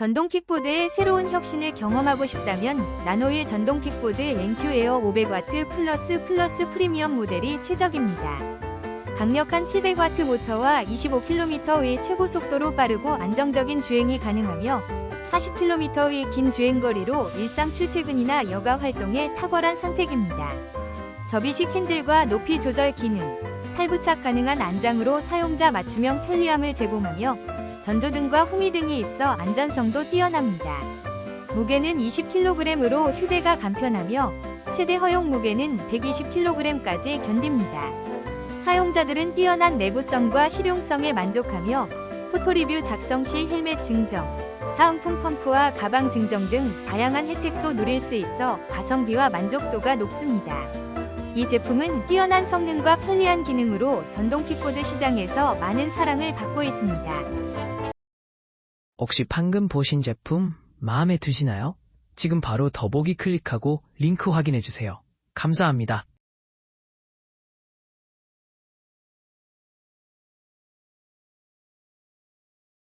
전동 킥보드의 새로운 혁신을 경험하고 싶다면 나노일 전동 킥보드 NQ 에어 500W 플러스 플러스 프리미엄 모델이 최적입니다. 강력한 700W 모터와 25km의 최고 속도로 빠르고 안정적인 주행이 가능하며 40km의 긴 주행거리로 일상 출퇴근이나 여가 활동에 탁월한 선택입니다. 접이식 핸들과 높이 조절 기능, 탈부착 가능한 안장으로 사용자 맞춤형 편리함을 제공하며 전조등과 후미등이 있어 안전성도 뛰어납니다. 무게는 20kg으로 휴대가 간편하며 최대 허용 무게는 120kg까지 견딥니다. 사용자들은 뛰어난 내구성과 실용성에 만족하며 포토리뷰 작성 시 헬멧 증정, 사은품 펌프와 가방 증정 등 다양한 혜택도 누릴 수 있어 가성비와 만족도가 높습니다. 이 제품은 뛰어난 성능과 편리한 기능으로 전동 킥보드 시장에서 많은 사랑을 받고 있습니다. 혹시 방금 보신 제품 마음에 드시나요? 지금 바로 더보기 클릭하고 링크 확인해 주세요. 감사합니다.